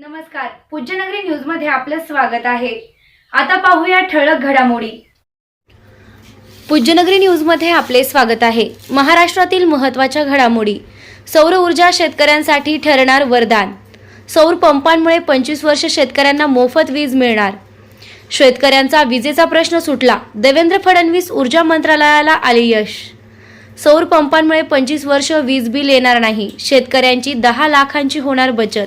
नमस्कार. पूज्यनगरी न्यूजमध्ये आपलं स्वागत आहे. आता पाहूया ठळक घडामोडी. पूज्यनगरी न्यूजमध्ये आपले स्वागत आहे. महाराष्ट्रातील महत्त्वाच्या घडामोडी. सौर ऊर्जा शेतकऱ्यांसाठी ठरणार वरदान. सौर पंपांमुळे पंचवीस वर्ष शेतकऱ्यांना मोफत वीज मिळणार. शेतकऱ्यांचा विजेचा प्रश्न सुटला. देवेंद्र फडणवीस ऊर्जा मंत्रालयाला आले यश. सौर पंपांमुळे पंचवीस वर्ष वीज बिल येणार नाही. शेतकऱ्यांची दहा लाखांची होणार बचत.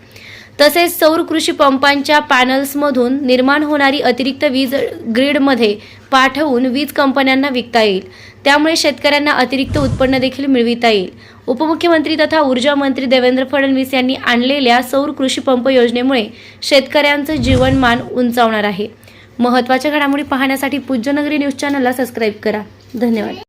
तसेच सौर कृषी पंपांच्या पॅनल्समधून निर्माण होणारी अतिरिक्त वीज ग्रीडमध्ये पाठवून वीज कंपन्यांना विकता येईल. त्यामुळे शेतकऱ्यांना अतिरिक्त उत्पन्न देखील मिळविता येईल. उपमुख्यमंत्री तथा ऊर्जा मंत्री देवेंद्र फडणवीस यांनी आणलेल्या सौर कृषी पंप योजनेमुळे शेतकऱ्यांचं जीवनमान उंचावणार आहे. महत्त्वाच्या घडामोडी पाहण्यासाठी पूज्यनगरी न्यूज चॅनलला सबस्क्राईब करा. धन्यवाद.